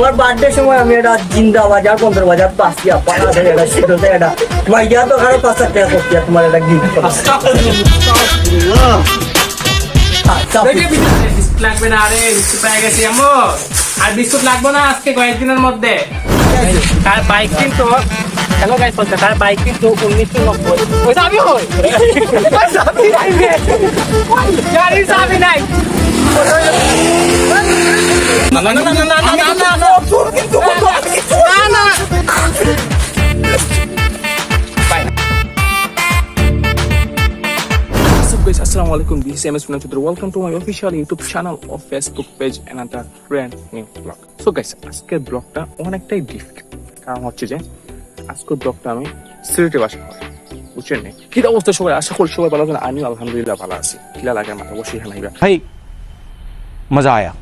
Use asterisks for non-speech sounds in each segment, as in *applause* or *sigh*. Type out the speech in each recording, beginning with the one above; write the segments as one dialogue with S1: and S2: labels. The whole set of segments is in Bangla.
S1: তোমার বার্থডে সময় আমি একটা জিন্দা বাজার পনেরো বাজার পাঁচটি পাঁচ হাজার সেটা মাইয়া তো ওখানে পাঁচ হাজার টাকা করছি তোমার গিফট
S2: লাগবে না আরে বিস্কুট পেয়ে গেছি আম্মু। আর বিস্কুট লাগবে না আজকে কয়েকদিনের মধ্যে। তার বাইক কিন্তু হ্যালো গাইস বলতে তার বাইক কিন্তু উনিশশো নব্বই। ওই চাবি হই চাবি নাই গাড়ির চাবি নাই। Welcome to my official YouTube channel O Facebook page another friend আজকের ব্লগটা অনেকটাই ডিফিক কারণ হচ্ছে যে আজকের ব্লগটা আমি বুঝছেন নেই অবস্থা সবাই আশা করি সবাই ভালো আছেন আলহামদুলিল্লাহ ভালো আছি অবশ্যই
S3: ভাই মজা আয়া।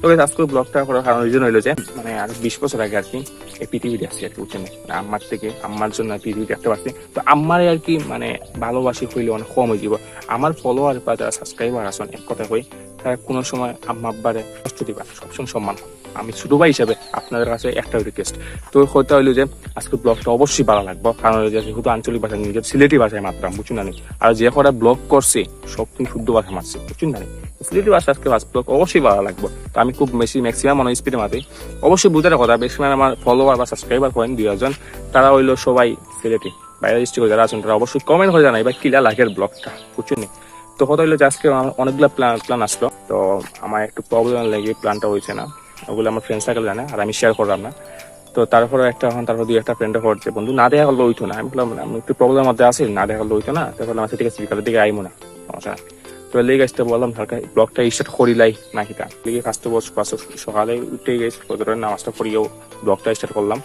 S2: তো আজকে ব্লগটা করার কারণ রিজন হইল যে মানে আর বিশ বছর আগে আর কি এই পৃথিবীতে আসছি আর কি উঠে মানে আম্মার থেকে আম্মার জন্য পৃথিবীতে আসতে পারছি। তো আম্মারে আর কি মানে ভালোবাসি হইলে অনেক কম হয়ে যাব আমার ফলোয়ার বা যারা সাবস্ক্রাইবার আসুন এক কথা হই তারা কোনো সময় আম্মা আব্বারে কষ্ট দিবা, সবসময় সম্মান আমি ছোট ভাই হিসাবে আপনাদের কাছে একটা রিকোয়েস্ট তো কথা হইল যে, আজকে ব্লগটা অবশ্যই ভালো লাগবে, কারণ যেহেতু আঞ্চলিক ভাষা নিজের সিলেটি ভাষায় মাত্রাম বুঝুন না আর যে কটা ব্লগ করছে, সব কিন্তু শুদ্ধ ভাষা মারছে বুঝুন না সিলেটি ভাষা আজকে ফার্স্ট ব্লগ অবশ্যই ভালো লাগবে। তো আমি খুব বেশি ম্যাক্সিমাম মনে স্পিডে মাতি অবশ্যই বুঝার কথা বেশি আমার ফলোয়ার বা সাবস্ক্রাইবার করেন দুই হাজার তারা হইল সবাই সিলেটি। বাইরে ডিস্ট্রিক্ট যারা আছেন, তারা অবশ্যই কমেন্ট করে জানাই বা কিলা লাগের ব্লগটা বুঝুন? তো কথা হইল যে আজকে অনেকগুলো প্ল্যান প্ল্যান আসলো। তো আমার একটু প্রবলেম লেগে প্ল্যানটা হয়েছে না। ওগুলো আমার ফ্রেন্ড সার্কেল জানে, আর আমি শেয়ার করলাম না। তো তারপরে একটা এখন তারপর দুই একটা ফ্রেন্ডে করছে বন্ধু, না দেখা করলে হইতো না। আমি বললাম, আমি একটু প্রবলেম মধ্যে আছি, না দেখা করলে হইতো না। তারপর আমার ঠিক আছে, বিকালের দিকে আইমো না, সমস্যা তো লেগে আসতে বললাম ঢাকা ব্লগটা স্টার্ট করিলাই নাকি তা। লিগে ফার্স্ট বস ফার্স্ট সকালে উঠে গেছি ফজরের নামাজটা করিয়েও ব্লগটা স্টার্ট করলাম।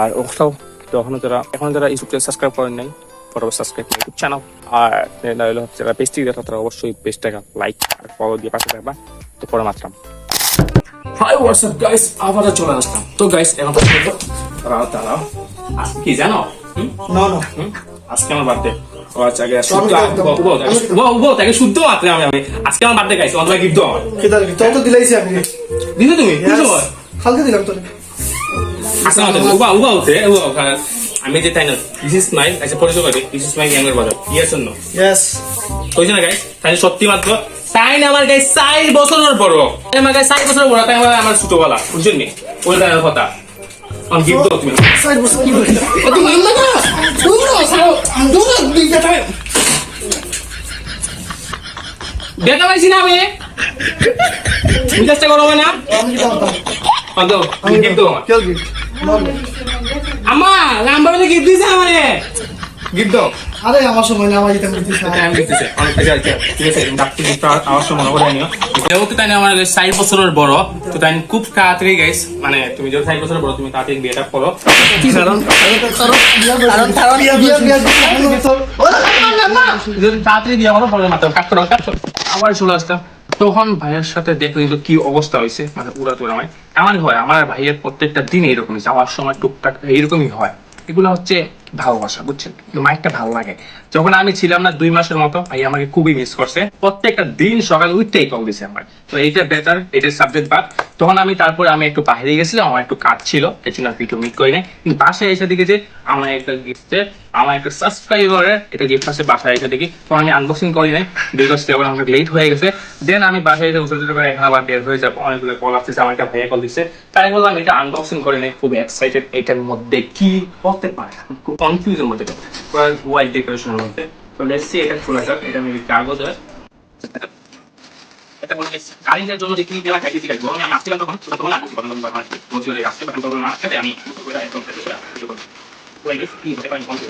S2: আর ওটাও তো এখনও যারা এখন যারা ইউটিউবটা সাবস্ক্রাইব করেন নাই ফটোবার সাবস্ক্রাইব ইউটিউব চ্যানেল আর যারা পেজটি দেখো তারা অবশ্যই পেজটাকে লাইক আর ফলো দিয়ে পাশে থাকবা। তো পরে মাত্রাম হাই হোয়াটসঅ্যাপ গাইস আবারও চলে আসলাম। তো গাইস এখন তো দাঁড়াও দাঁড়াও আজকে কি জানো?
S1: না না।
S2: আজকে আমার বার্থডে ও আচ্ছা আগে শুদ্ধ তাকে আমি আমি আজকে আমার বার্থডে গাইস অন্য গিফট দাও আমার
S4: তোর তো দিলাইছি আমি।
S2: দিছো তুমি? সময়
S4: কালকে দিলাম তোর।
S2: আচ্ছা আচ্ছা উবা উবা উঠে উবা আমি যে তাই না দিস ইজ মাই আচ্ছা পরিচয় করে this is my younger brother yes or no
S4: yes
S2: কইছ না গাইস তাই সত্যি মাত্র তাই না আমার গাইস চার বছরের বড় আমার গাইস চার বছরের বড় তাই আমার ছোটবেলা বুঝছেন নি? ওই তাই কথা। অন গিফট দাও তুমি।
S4: সাইড বসে কি বলছিস তুই মানলা না? তুই না সাও তুই না দিকে তাই
S2: দেখা পাইছি না আমি। চেষ্টা করো না।
S4: আমি
S2: গিফট দাও আমার আমা নাম্বার গিফট দিছে আমারে গিফট দাও
S4: আরে আমার সময় না আমার যেতে
S2: দিতেছে অনেক আছে ঠিক আছে ডাক্তার গিফট আমার সময় করে নিও যেহেতু তাই আমার ষাট বছরের বড় তো তাই খুব তাড়াতাড়ি গাইস মানে তুমি যেহেতু ষাট বছরের বড় তুমি তাড়াতাড়ি বিয়েটা করো কারণ
S4: কারণ কারণ বিয়া বিয়া বিয়া
S2: যদি তাড়াতাড়ি বিয়ে করো পরে করো চলে আসতাম তখন ভাইয়ের সাথে দেখো কিন্তু কি অবস্থা হয়েছে মানে পুরা তোর আমার এমনই হয়, আমার ভাইয়ের প্রত্যেকটা দিন এইরকমই যাওয়ার সময় টুকটাক এইরকমই হয়। এগুলো হচ্ছে ভালোবাসা, বুঝছেন? মাইকটা ভালো লাগে। যখন আমি ছিলাম না দুই মাসের মতো, ভাই আমাকে খুবই মিস করছে। প্রত্যেকটা দিন সকালে উঠতেই কল দিছে আমার। তো এইটা বেটার এটা সাবজেক্ট বাদ তখন আমি তারপরে আমি একটু বাইরে গেছিলাম, আমার একটু কাজ ছিল, এই জন্য ভিডিও মিট করি নাই। কিন্তু বাসায় এসে দেখেছি আমার একটা গিফটে আমার একটা সাবস্ক্রাইবারের এটা গিফট আছে বাসায় এসে দেখি। তো আমি আনবক্সিং করি নাই বিকজ তখন আমাকে লেট হয়ে গেছে। দেন আমি বাসায় এসে উঠে করে এখন আবার বের হয়ে যাব। অনেকগুলো কল আসতেছে আমার একটা ভাইয়া কল দিচ্ছে। তাই বললাম, এটা আনবক্সিং করে নাই। খুব এক্সাইটেড এটার মধ্যে কি হতে পারে? খুব কনফিউজের মধ্যে ওয়াইল্ড ডেকোরেশনের বলতে তো লেসি এটা খোলা যাক এটা মেবি কাগজ হয় এটা মনে হচ্ছে কারেন্টের জন্য যে কি দেওয়া খাইতে শিখাই গরমে আমি আসছিলাম তখন সেটা তোমার আগে বন্ধ করা হয় বলছিল যে আসছে বাট না খেতে আমি কি হতে পারি বন্ধ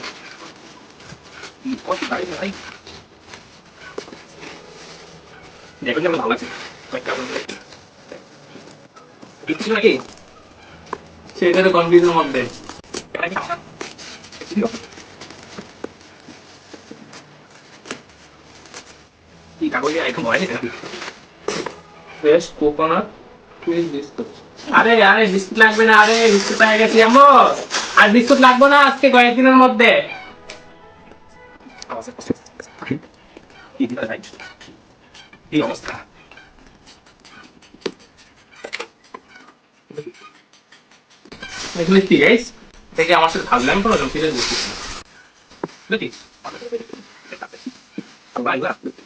S2: কত গাড়ি ভাই দেখুন যেমন ভালো লাগছে কিছু নাকি সেটার কনফিউজের মধ্যে এটা কি কি কাগজে এখন হয় ফ্রেশ কোকোনাট টুইস্ট বিস্কুট আরে আরে বিস্কুট লাগবে না আরে বিস্কুট পেয়ে গেছি আম্মু। আর বিস্কুট লাগবে না আজকে কয়েকদিনের মধ্যে। কি দিতে চাই? কি অবস্থা? এখানে কি গাইস থেকে আমার সাথে ভাবলাম কোনো রকম ফিরে দিচ্ছি দেখি ভাই বা ও কাটো গেছে যাবে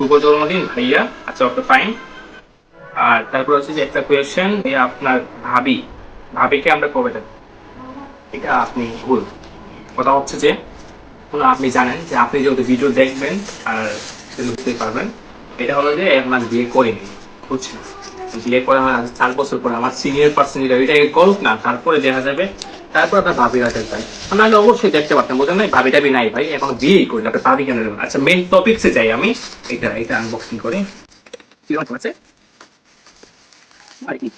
S2: শুভ জন্মদিন ভাইয়া আচ্ছা ওকে ফাইন আর তারপর হচ্ছে যে একটা কোয়েশ্চেন যে আপনার ভাবি, ভাবিকে আমরা কবে দেব? এটা আপনি ভুল। কথা হচ্ছে যে আপনি জানেন যে আপনি যেহেতু ভিডিও দেখবেন আর বুঝতেই পারবেন, এটা হলো যে এক মাস বিয়ে করিনি, বুঝছেন? বিয়ে করে চার বছর পরে, আমার সিনিয়র পার্সন যেটা এটাকে করুক না, তারপরে দেখা যাবে তারপর আপনার ভাবি হাতে যাই নাহলে অবশ্যই দেখতে পারতাম, বোঝেন নাই? ভাবি টাবি নাই ভাই, এখন বিয়েই করি আপনার ভাবি কেন? আচ্ছা মেন টপিকসে যাই আমি। এটা এটা আনবক্সিং করি। কি রকম আছে? আর কি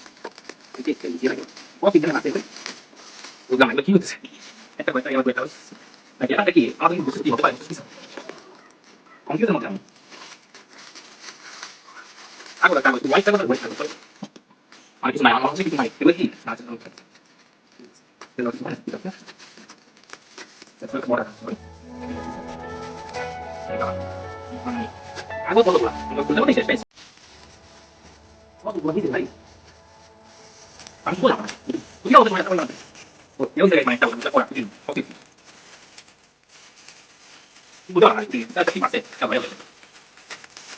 S2: কপি দেন হাতে বুঝলাম এগুলো কি হচ্ছে? একটা কথা এবার কথা নাকি এটা কি? আমাদের বুঝতে পারে কম্পিউটার মধ্যে আগো লাগা তুই হোয়াইট কালার হোয়াইট আর কিছু নাই, আমার কিছু নাই। এগুলো কি? না আছে এগুলো কি মানে এটা এটা বড় আগো বলো বলা এগুলো খুলতে পারিস স্পেস কত বড় দিতে ভাই আমি বলা তুই আও তোমার বলা ও ইউ দেখ মানে তাও করা কিছু ওকে বুঝা না তুই এটা কি মাসে কাবাই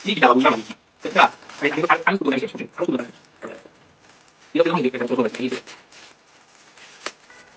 S2: কি কি দাও বুঝা না এটা আমি আমি আমি তো দেখি শুনি আমি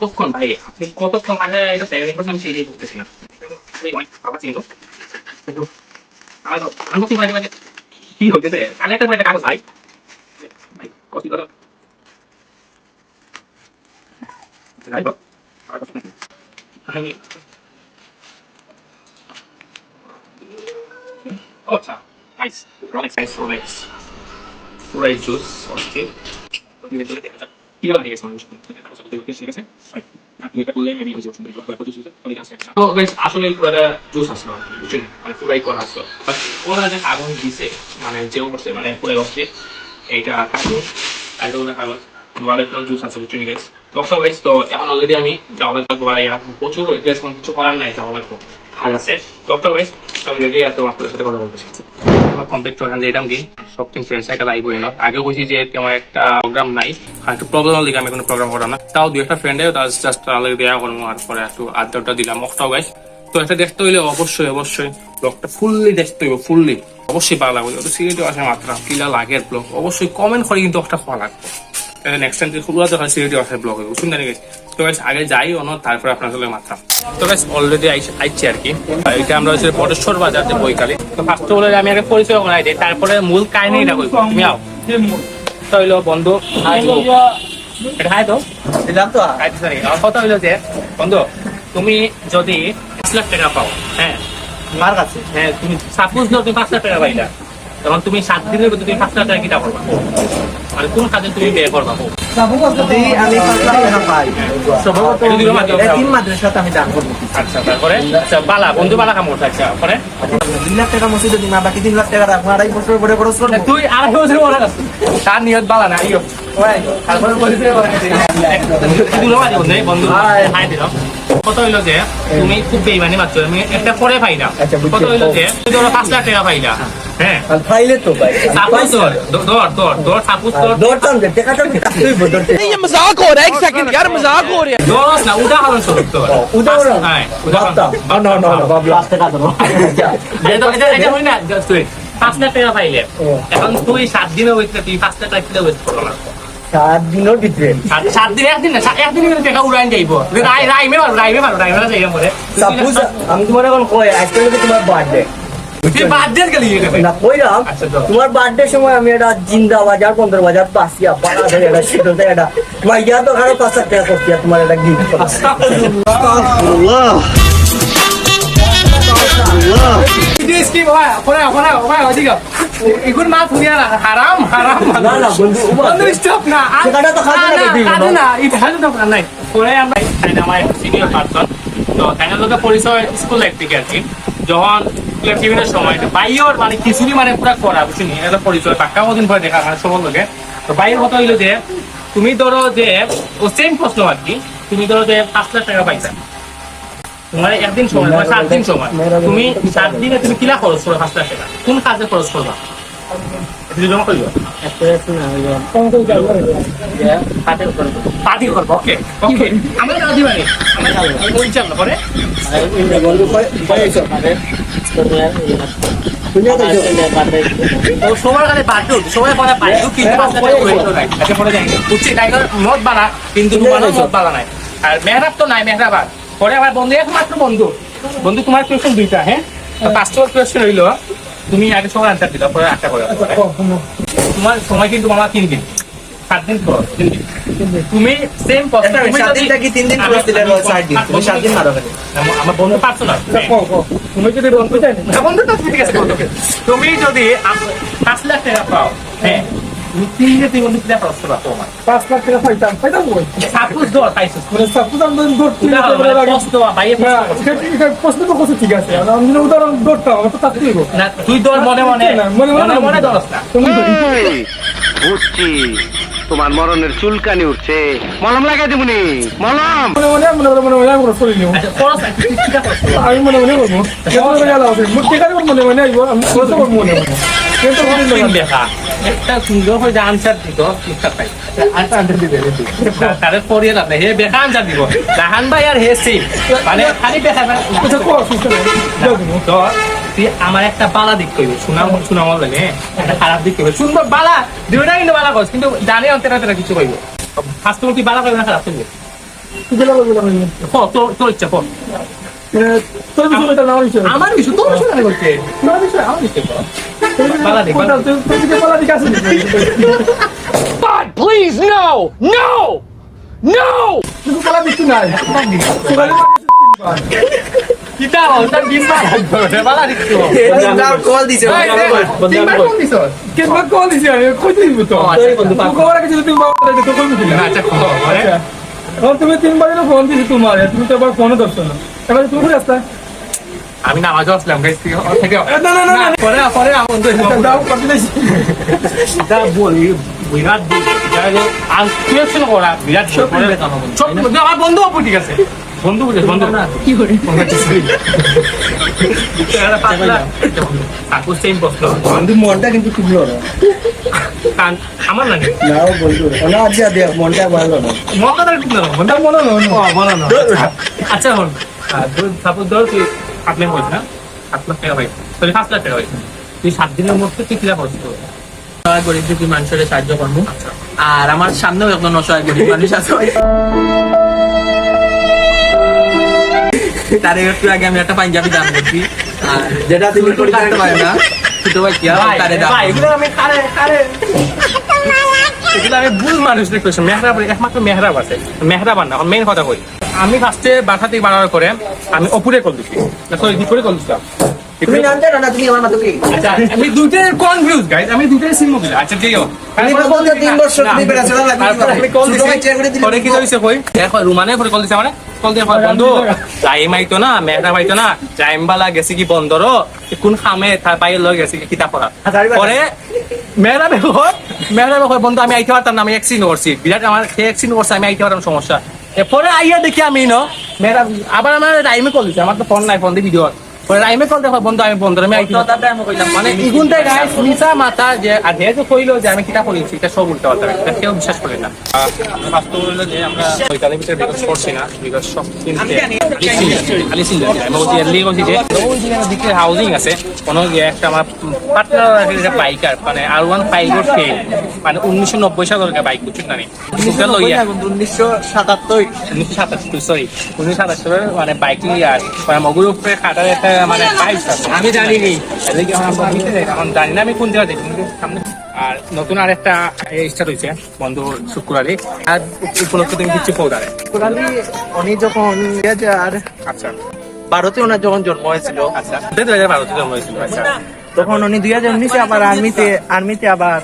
S2: কতক্ষণ ভাই আপনি কতক্ষণ আগে এটা করছেন আমি সেটাই করতেছিলাম কিন্তু আমার তো আমি বলছি মাঝে মাঝে কি হতেছে কানে একটা একটা কাগজ ভাই ভাই আর কথা Oh, আচ্ছা nice Rolex nice Rolex juice okay কীভাবে গেছে মানুষ ঠিক আছে তো আসলে পুরোটা জুস আসলো মানে পুরাই করা আসলো। ওরা যে কাগজ দিছে মানে যে মানে এইটা কাগজ আর কাগজ জুস আছে বুঝছেন তো এখন অলরেডি আমি আর এরা প্রচুর কিছু করার নাই লাগবো। ভালো আছে। ডক্টর গাইস আমি রেডি এত আপনাদের সাথে কথা সব লাইভ আগে যে আমার একটা প্রোগ্রাম নাই প্রবলেম আমি কোনো প্রোগ্রাম করা না। তাও দুই একটা ফ্রেন্ডে জাস্ট আলাদা দেওয়া করব আর পরে একটু আড্ডাটা দিলাম। অক্টাও গাইস তো একটা দেখতে হইলে অবশ্যই অবশ্যই ব্লগটা ফুললি দেখতে হইব ফুললি অবশ্যই ভালো লাগবে। সিরিয়াসও আছে মাত্রা, কিলা লাগে ব্লগ অবশ্যই কমেন্ট করে কিন্তু একটা হওয়া লাগবে। নেক্সট টাইম শুরু হতে হয় সিরিয়াসও আছে ব্লগে বুঝুন জানি গেছি তো গাইস আগে যাই অন্য তারপরে আপনার সাথে মাত্রা। তো গাইস অলরেডি আইছি আর কি। এটা আমরা হচ্ছে পটেশ্বর বাজার যে বইকালে তো ফার্স্ট বলে আমি আগে পরিচয় করাই দিই তারপরে মূল কাহিনীটা কইব তুমি আও তো হইল বন্ধু হাই এটা হাই তো?
S1: দিলাম তো
S2: তো আমার কথা হইল যে বন্ধু তুমি যদি পাঁচ লাখ টাকা পাও হ্যাঁ।
S1: মার কাছে?
S2: হ্যাঁ তুমি সাপোজ ধরো তুমি পাঁচ লাখ টাকা পাইলা। তখন তুমি সাত দিনের মধ্যে তুমি পাঁচ লাখ টাকা কিটা করবা মানে কোন কাজে তুমি ব্যয় করবা? তার নিয়ত বালা না *laughs* বন্ধু।
S1: হাই।
S2: হাই দিলাম। কত হইলো যে তুমি খুব বেইমানি মারছো আমি একটা পরে পাইলাম
S1: আচ্ছা, বুঝছি।
S2: কত হইলো যে তুমি ধরো পাঁচ লাখ টাকা পাইলা হ্যাঁ
S1: আর ফাইলে তো ভাই
S2: সাপোজ ধর ধর ধর ধর সাপোজ ধর
S1: দৌড়তাম যে টাকাটা তুই দৌড়তে
S3: ये मजाक हो रहा है एक सेकंड यार मजाक हो रहा है
S2: দশ না উদাহরণ স্বরূপ তোর
S1: উদাহরণ
S2: হ্যাঁ উদাহরণ
S1: ভাবতাম না না না বাবু লাখ টাকা দেবো
S2: এটা এটা এটা হই না জাস্ট তুই পাঁচ লাখ টাকা পাইলে
S1: হুম।
S2: এখন তুই সাত দিনে ওয়েট তুই পাঁচ লাখ টাকা কিলো ওয়েট করলো না
S1: সাত দিনের ভিতরে
S2: সাত- দিন একদিন না একদিন কিন্তু টাকা উড়াই যাইব রাই রাইমে পারো রাইমে পারো রাইমে যাই মরে
S1: সাপোজ আমি তোমার এখন কই আজকে হলো তোমার বার্থডে
S2: আচ্ছা,
S1: তোমার বার্থডে সময় আমি একটা জিন্দা বাজার পনেরো বাজার পাঁচিয়া পাড়া ধরে একটা সেটাতে একটা মাইয়া তো কারও পাঁচ হাজার টাকা করছি তোমার একটা গিফট
S2: হয়, ওদিকে। না, হারাম, হারাম,
S1: না না বন্ধু
S2: বন্ধু না।
S1: তো
S2: না, তো নাই। পরে আমরা আমার তো তাইনার পরিচয় স্কুল লাইফ থেকে আর কি। যখন বিভিন্ন সময় তো মানে খিচুড়ি মানে পুরা করা বুঝছিনি এটা পরিচয় পাক্কা কদিন পরে দেখা মানে সবার লগে তো বাইর কথা হইল যে তুমি ধরো যে ও সেম প্রশ্ন আর কি তুমি ধরো যে পাঁচ লাখ টাকা পাইছা তোমার একদিন সময় তোমার সাত দিন সময়। তুমি সাত দিনে তুমি কিলা খরচ করো পাঁচ লাখ টাকা? কোন কাজে খরচ করবা? জমা করিবা? করব ওকে ওকে আমরা যাওয়া দিবা নি ইনশাল্লাহ পরে? সবার কাছে সবাই পরে কিন্তু আচ্ছা মদ বানা কিন্তু মদ বানা নাই। আর মেহরাব তো নাই মেহরাব আর। পরে আমার বন্ধু একমাত্র বন্ধু। বন্ধু তোমার কোয়েশ্চেন দুইটা হ্যাঁ? পাঁচটা কোয়েশ্চেন হইল তুমি আগে সবার আনসার দিলা পরে আটটা করে তোমার সময় কিন্তু আমার তিন দিন। সাত দিন পর তিন দিন। তুমি সেম প্রশ্ন
S5: সাত
S2: যদি-
S5: দিনটা তিন দিন দিলে দিন? তুমি সাত দিন মারো
S2: আমার- আমার বন্ধু পারছ না তুমি যদি বন্ধু চাই না বন্ধু তো ঠিক আছে তুমি যদি পাঁচ লাখ টাকা পাও হ্যাঁ? দিনে তুই বন্ধু কিনা খরচ করবা তোমার
S6: পাঁচ লাখ টাকা পাইতাম পাইতাম কই
S2: সাপোজ দর পাইছিস
S6: মানে সাপোজ আমি
S2: উদাহরণ
S6: কিলোমিটার
S2: মানে
S6: আগে
S2: প্রশ্ন
S6: তো করছে ঠিক আছে আমি যদি উদাহরণ দৌড়তাম আমার তো গো
S2: না তুই দর মনে মনে
S6: মনে মনে
S2: মনে মনে দরস না
S6: তুমি
S7: বুঝছি তোমার মরণের চুলকানি উঠছে মলম লাগাই দিবনি মলম
S6: মনে মনে মনে মনে মনে মনে করে নিব
S2: আচ্ছা তুই?
S6: আমি মনে মনে করব মনে মনে আইব আমি করতে পারব মনে মনে
S2: একটা সুন্দর করে যে আনসার দিত পড়িয়ে লাভ নাই। হে বেকা আনসার দিব। রাহান ভাই আর হে সেম মানে খালি বেকা
S6: আচ্ছা
S2: তো আমার একটা বালা দিক কইবে শোনা আমার লাগে? একটা খারাপ দিক কইবে শুনব বালা দুইটা কিন্তু বালা কস কিন্তু জানে অন্তরা তেরা কিছু কইবে ফার্স্ট তুমি কি বালা কইবে না খারাপ কইবে
S6: তুই না
S2: তোর তোর ইচ্ছা কর
S6: তোর বিষয় এটা না হইছে
S2: আমার বিষয় তোর বিষয় না করতে তোর বিষয় আমার বিষয় কর দিক বালা দিক।
S6: তুই দিকে পালা দিকে আছে?
S3: God, please, no! No! No!
S6: তুই পালা দিকে তুই পালা
S2: দিক
S6: তুমি
S2: না
S6: তিনবার ফোন দিছি তোমার তুমি তো আবার ফোনও ধরছো না। এবার তুমি আসতা।
S2: আমি নামাজও আসলাম গাইস থেকে থেকে
S6: না না না না।
S2: পরে পরে আমার
S6: দাও করতে দিছি
S2: এটা বলি বিরাট আর কুয়েশন করা বিরাট সব আমার বন্ধু আপু ঠিক আছে। বন্ধু বুঝে বন্ধু। কি করে কাকু সেম প্রশ্ন।
S1: বন্ধু মনটা কিন্তু খুব না
S2: আমার লাগে
S1: না ও বন্ধু। না আজ দেখ মনটা ভালো না।
S2: মনটা ঠিক না মনটা মনে মনে না। আচ্ছা হন সাপোজ ধর তুই সাত লাখ হয়েছে না সাত লাখ টাকা তুই পাঁচ লাখ টাকা হয়েছে তুই সাত দিনের মধ্যে তুই কিলা খরচ করবি।
S5: অসহায় গরিব দুঃখী মানুষের সাহায্য করব? আর আমার সামনেও একজন অসহায় গরিব মানুষ আছে। তার একটু আগে আমি একটা পাঞ্জাবি দান করছি। আর যেটা তুমি করে কাটতে পারে না? ছোট ভাই কি আর তারে দান
S2: এগুলো আমি কারে কারে এগুলো আমি ভুল মানুষ দেখতেছি মেহরাব একমাত্র মেহরাব আছে। মেহরাব না মেইন কথা কই। আমি ফার্স্টে বাসা থেকে বাড়ার করে আমি অপুরে কল সরি দিপুরে কল
S1: তুমি নাম জানো না তুমি আমার মতো কি?
S2: আচ্ছা আমি দুইটাই কনফিউজ গাইস আমি সিম মোবাইল আচ্ছা
S5: তিন বছর
S2: কল
S5: ছোট ভাই চেয়ার করে
S2: দিছি পরে কি হইছে কই? দেখো রুমানে পরে কল দিছে মানে? কল দিয়ে কয়, বন্ধু টাইম আইতো না না। টাইম বালা গেছে কি বন্দর কোন খামে তার বাইরে লই গেছে কি কিতাব পড়া? পরে মেহরাবে কয় মেহরাবে কয় বন্ধু আমি আইতে পারতাম না আমি অ্যাক্সিডেন্ট করছি। বিরাট আমার অ্যাক্সিডেন্ট করছে আমি আইতে পারতাম সমস্যা। এরপরে আইয়া দেখি আমি, ন? আবার আমার টাইমে কল দিছে। আমার তো ফোন নাই ফোন দিয়ে ভিডিও রাইমে কল দেখো বন্ধু আমি বন্ধু আমি আইছি মানে ইগুনতে গাইস মিসা মাথা যে আর হে যে কইলো যে আমি কিটা করেছি এটা সব উল্টা পাল্টা এটা কেউ বিশ্বাস করে না। বাস্তব হলো যে আমরা ওইখানের ভিতরে বিকজ করছি না বিকজ সব কিনতে আলি সিল আমি বলছি এলি বলছি যে ওই যেখানে দিকে হাউজিং আছে কোনো যে একটা আমার পার্টনার একটা বাইকার মানে আর ওয়ান ফাইভের ফেল মানে উনিশশো নব্বই সালের বাইক বুঝছেন না
S5: উনিশশো সাতাত্তর।
S2: উনিশশো সাতাত্তর সরি উনিশশো সাতাত্তরের মানে বাইক নিয়ে আস মানে মগুর উপরে খাটার একটা মানে আমি জানি নি এখন জানি না আমি কোন জায়গায় দেখি সামনে। আর নতুন আর একটা স্টার্ট হয়েছে বন্ধু শুক্রবারে আর উপলক্ষে তুমি
S5: কোরআনি উনি যখন দুই হাজার
S2: আচ্ছা।
S5: বারোতে ওনার যখন জন্ম হয়েছিল।
S2: আচ্ছা। দু হাজার বারোতে জন্ম হয়েছিল আচ্ছা।
S5: তখন উনি দুই হাজার উনিশে আবার আর্মিতে আর্মিতে আবার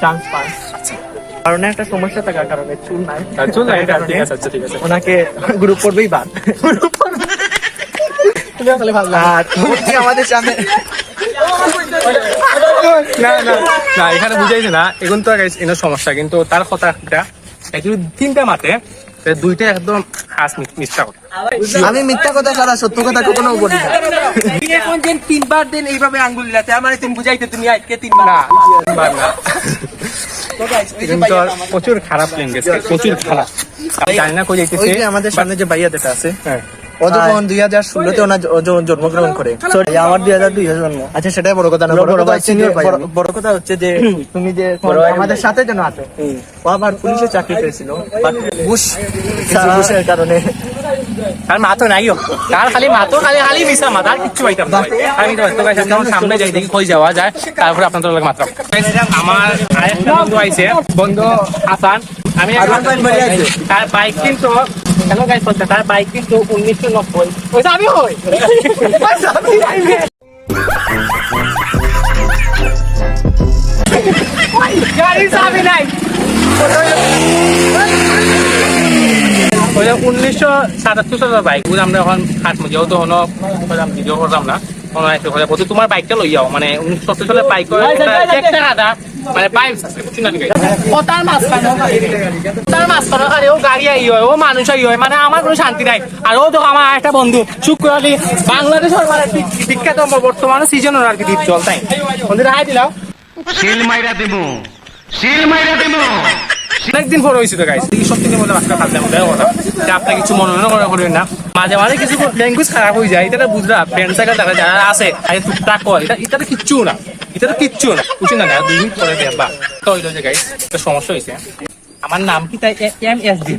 S5: চান্স পান। কারণ একটা সমস্যা থাকার কারণে চুল নাই।
S2: আর চল এটা ঠিক আছে আচ্ছা ঠিক আছে।
S5: ওনাকে গ্রুপ করবেই বাদ। আমাদের সামনে
S2: না না না এখানে বুঝাইছে না। এখন তো এনার সমস্যা কিন্তু তার কথা একটা তিনটা মাতে দুইটা একদম খাস মিথ্যা কথা।
S5: আমি মিথ্যা কথা ছাড়া সত্য কথা কখনো বলি না।
S1: এখন যে তিনবার দিন এইভাবে আঙ্গুল দিলাতে। আমার তুমি বুঝাইতে তুমি আজকে তিনবার।
S2: না তিনবার না। প্রচুর খারাপ ল্যাঙ্গুয়েজ প্রচুর খারাপ। আমি জানি না কই যাইতেছে
S5: আমাদের সামনে যে ভাইয়া যেটা আছে
S2: হ্যাঁ।
S5: ও যখন দুই হাজার ষোলোতে ওনার জন্মগ্রহণ করে।
S1: আমার দুই হাজার দুই জন্ম।
S5: আচ্ছা সেটাই বড় কথা না
S1: বড়
S5: কথা হচ্ছে যে বড়-
S1: আমি।
S5: বড় কথা হচ্ছে যে তুমি যে আমাদের সাথে যেন আছে। ও আবার পুলিশে চাকরি পেয়েছিল। বাট ঘুষ ঘুষের কারণে।
S2: তার মা তো নাইও। তার খালি মা তো খালি খালি মিশা মা তার কিচ্ছু পাইতাম না। আমি তো সামনে যাই দেখি কই যাওয়া যায় তারপরে আপনাদের লাগে মাত্র। আমার আরেকটা বন্ধু আইছে বন্ধু হাসান। আমি
S1: হাসান ভাই বাড়ি আছে?
S2: তার বাইক কিন্তু হ্যালো গাইস বলতে তার বাইক কিন্তু উনিশশো নব্বই ওইটা আমি হই ওইটা আমি হই। গাড়ি চাবি নাই ওই উনিশশো সাতাত্তর সালের বাইক আমরা এখন খাটমো যেহেতু হনো ভিডিও করলাম না তোমার বাইকটা লই যাও মানে উনিশশো সত্তর সালের বাইক একটা আদা মানে পাইপস আছে বুঝছি না নাকি? ও তার মাঝখানে তার মাঝখানে আরে ও গাড়ি আই হয় ও মানুষ আই হয় মানে আমার কোনো শান্তি নাই। আর ও তো আমার একটা বন্ধু বাংলাদেশের মানে বি- বিখ্যাত বর্তমানে সিজনের আর কি দ্বীপ জল তাই। বন্ধুরা হাই দিলাম
S7: শিল মাইরা দিমু শিল মাইরা দিমু।
S2: অনেকদিন পর হয়েছিল গাইস সত্যি খাদ্য আপনার কিছু মনে মনে করে করবেন না। মাঝে মাঝে কিছু ল্যাঙ্গুয়েজ খারাপ হয়ে যায় এটা বুঝলা ফ্রেন্ড সার্কেল যারা যারা আছে আরে টুকটাক কর এটা এটা কিচ্ছু না। এটা তো কিচ্ছু না। বুঝছি না? দুই মিনিট পরে দেখবা। তো হইল যে গাইস সমস্যা হয়েছে। আমার নাম কি? তাই এম এস ডি।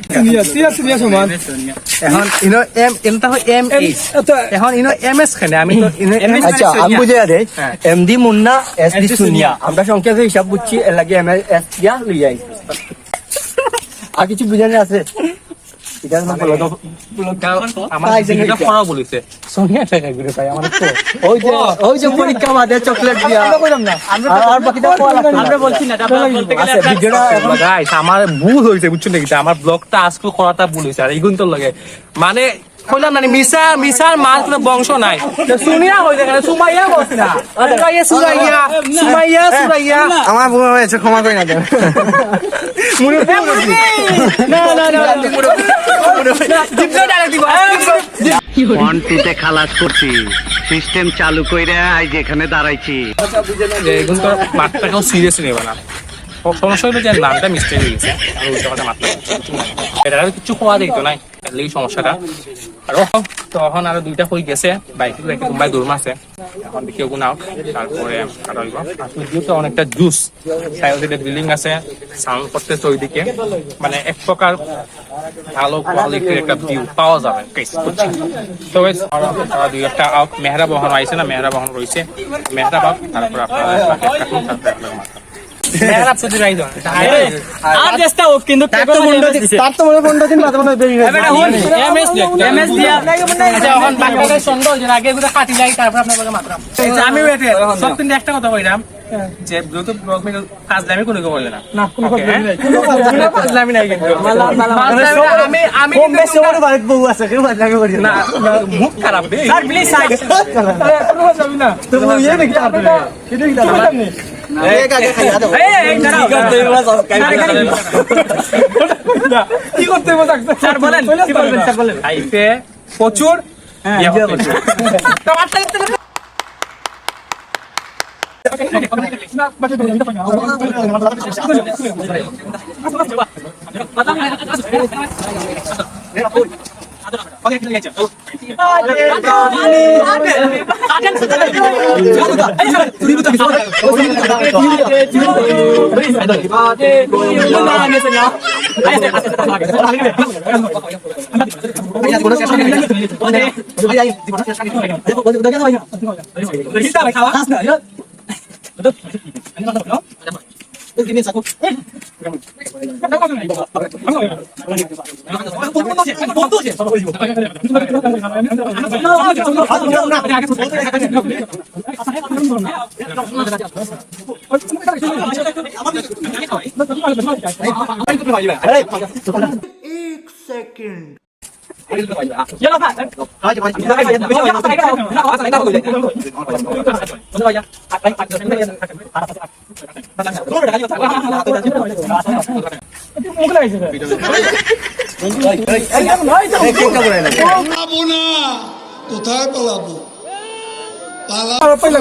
S2: এখন ইনো এম এমটা হয় এম এইচ এখন ইনো এম এস খানে আমি তো এম
S1: আচ্ছা আমি বুঝে যাই
S2: হ্যাঁ।
S1: MD Munna SD Sunia. আমরা সংখ্যা হিসাব বুঝছি এর লাগে এম এস দিয়া লই যাই আর কিছু বুঝানি আছে? এটা না বলো তো
S2: আমার যেটা ফরা বলিছে। সোনিয়া টাকা ঘুরে পাই আমার তো
S1: ওই যে ওই যে পরীক্ষা বাদে চকলেট দিয়া। আর আর বাকিটা আমরা বলছি না ভিডিওটা
S2: গাইস আমার ভুল হয়েছে বুঝছ নাকি আমার ব্লগটা আজকে করাটা ভুল হয়েছে আর এইগুন তো লাগে। মানে কইলাম না মিসা মিসার মার কোনো বংশ নাই। তো সুনিয়া হইছে সুমাইয়া বলছ না। সুমাইয়া সুরাইয়া সুমাইয়া সুরাইয়া।
S5: আমার ভুল হয়েছে ক্ষমা করে না দেন
S2: মুরব্বি মুরব্বি না না না জিপসা
S7: ওয়ান টুতে খালাস করছি। সিস্টেম চালু কইরা আজ এখানে দাঁড়াইছি।
S2: এখন তো মাঠটাকেও সিরিয়াস নেবে না। সমস্যা হলো যে নামটা মিস্টেক হয়ে গেছে। আর মাত্রা এটা কিছু হওয়া দিত নাই। লেগে সমস্যাটা। আর তখন আরও দুইটা হয়ে গেছে বাইক কোনবাই দৌড় মাসে এখন দেখি ওগুন আউট তারপরে আর হইব অনেকটা জুস সাইডে বিল্ডিং আছে সাউন্ড করতেছে ওইদিকে। মানে এক প্রকার ভালো কোয়ালিটির একটা ভিউ পাওয়া যাবে? তো তারা দুই একটা আউট মেহরা বহন আইছে না মেহরা বহন রয়েছে। মেহরা বাপ তারপর আপনারা
S1: আর চেষ্টা হোক কিন্তু তার তো বন্ধ তার তো মনে দিন মাথা মাথা বেরিয়ে
S2: এমএস দিয়া আচ্ছা এখন বাংলাদেশ সুন্দর আগে কাটি লাগি তারপর আপনাদের মাত্রা আমি ওইটা সব কিন্তু একটা কথা কইরাম যে ব্লুটুথ ব্লগ মে কোনো কেউ বলে না। না কোনো কাজলামি নাই। কিন্তু। আমি আমি
S1: কম বেশি আমার বাড়িতে বউ আছে কেউ বাজলামি করি না।
S2: মুখ খারাপ রে।
S1: স্যার প্লিজ ইয়ে দেখতে পারবে না। কি দেখতে পারবে
S5: এক আগে খাইয়া দাও
S6: কি করতে
S1: স্যার বলেন কি বলবেন স্যার বলেন
S4: 오케이 끝내겠죠. 가장 첫째 둘이부터 계속. 하면서요. 아니 아니 아니 아니 아니 아니
S2: লাইফে প্রচুর বিয়া করতে।
S4: পালাবো না কোথায় পালাবো পালা
S6: পাইলাম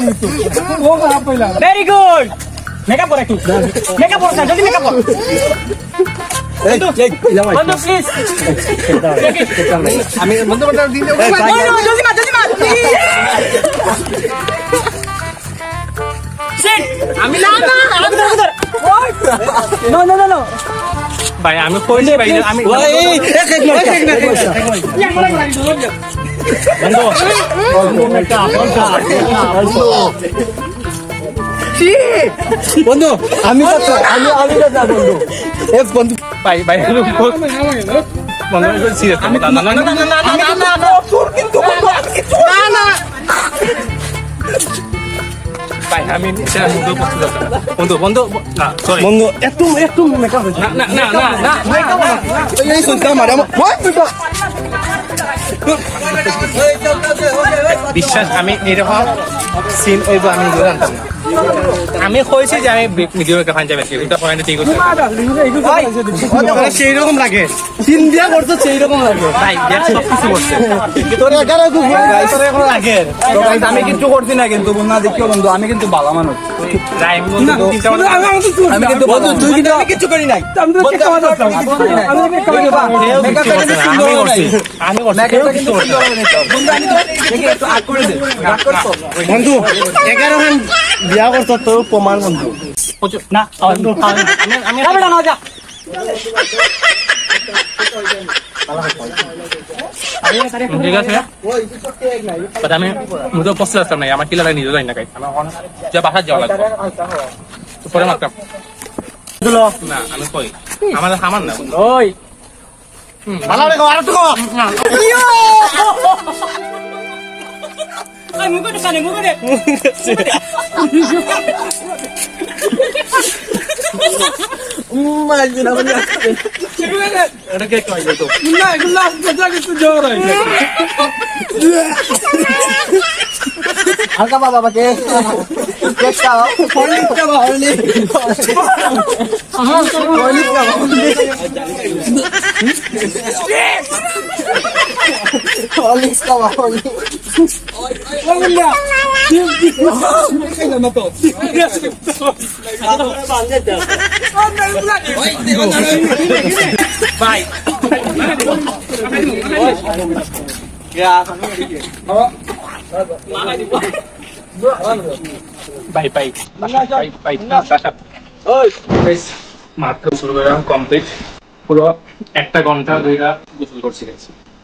S6: কিন্তু ও খারাপ পাইলাম
S5: ভেরি গুড মেকআপ কর একটু মেকআপ কর জলদি মেকআপ কর
S1: আমি বন্ধু
S5: জলদি জলদি আমি না না আমি ধর ধর নো নো নো নো।
S2: ভাই আমি কইছি ভাই আমি
S1: বন্ধু আমি আমি আমি যাচ্ছি, বন্ধু। এ বন্ধু।
S2: ভাই ভাই বন্ধু সিরিয়াস না না না না না না
S5: না না বন্ধু আমি কিছু না। না
S2: ভাই আমি সেটা বন্ধু করতে যাচ্ছি বন্ধু বন্ধু না সরি
S1: বন্ধু একটু একটু মেকআপ হয়েছে
S2: না না না না না
S1: এই শুনতে আমার আমার
S2: বিশ্বাস আমি এরকম সিন ওইব আমি জানতাম না আমি কইছি যে আমি ভিডিও একটা ফান যাবে কিন্তু পয়েন্ট ঠিক আছে
S1: সেই রকম লাগে চিন দিয়া করছ সেই রকম লাগে
S2: ভাই দেখো সব কিছু করছে
S1: তোর এগারো তোর এখন লাগে তো guys, আমি কিছু করছি না কিন্তু বন্ধু দেখিও বন্ধু আমি কিন্তু ভালো মানুষ
S6: আমি
S2: মানে
S6: আমি
S1: আমি কিন্তু বন্ধু তুই কিন্তু আমি কিছু করি নাই
S6: আমি তো চেক করা যাচ্ছি আমি করা
S1: কিন্তু সুন্দর
S2: আমি
S1: হয়
S2: করছি
S1: নাই।
S2: আমি করছি
S1: টা
S2: কিছু
S1: কিন্তু
S2: করছে
S1: নাই বন্ধু, আমি তো দেখি একটু আগ করে দে। বন্ধু এগারো খান বিয়া করছ তোর প্রমাণ বন্ধু।
S5: না আমি আমি বেটা না যা
S2: ঠিক আছে। আমি মুঝে পছন্দ আসতাম না আমার কিলার নিজে জানি না গাইস যা বাসা যাওয়া লাগবে। পরে মারতাম। না আমি কই? আমার আমার না
S5: ওই।
S1: ভালো রেখো আর তো
S5: মুখে দে কানে মুখে দে
S2: এটা কে কই তো
S6: না এগুলো আসতে যা কিছু জ্বর হয়
S1: হালকা বাবা বাকে কেক খাও হরলিক্স খাও হরলিক্স হরলিক্স খাও হরলিক্স খাও হরলিক্স
S2: ভাই ভাই ভাই ভাই ভাই ভাই মাত্র শুরু করলাম কমপ্লিট পুরো একটা ঘণ্টা দুইটা গোসল করছি। গেছি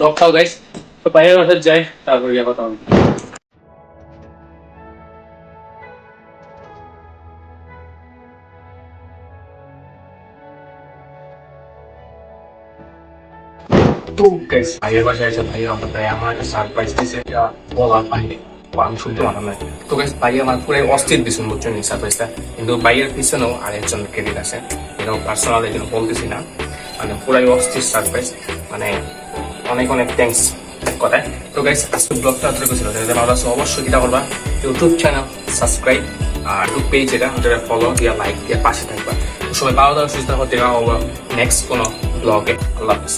S2: তো খাও গাইস তো বাইরে বসে যাই। তারপরে গিয়ে কথা হবে। বাসায় দিয়েছে, এটা বলার বাইরে। আমি শুনতে পারলাম না। তো গাইস ভাই আমার পুরো অস্থির দিয়েছেন বুঝছেন সারপ্রাইজটা কিন্তু ভাইয়ের পিছনেও আরেকজন আছে। এটা পার্সোনাল এই জন্য বলতেছি মানে পুরাই অস্থির সারপ্রাইজ মানে অনেক অনেক থ্যাংকস কথায়। তো গাইস আজকে ব্লগটা এতটুকু ছিল তাহলে ভালো লাগছে অবশ্যই কিটা করবা ইউটিউব চ্যানেল সাবস্ক্রাইব আর ইউটিউব পেজ এটা ওটা ফলো দিয়া লাইক দিয়ে পাশে থাকবা। সবাই ভালো থাকো, সুস্থ থাকো, দেখা নেক্সট কোনো ব্লগে আল্লাহ হাফিজ।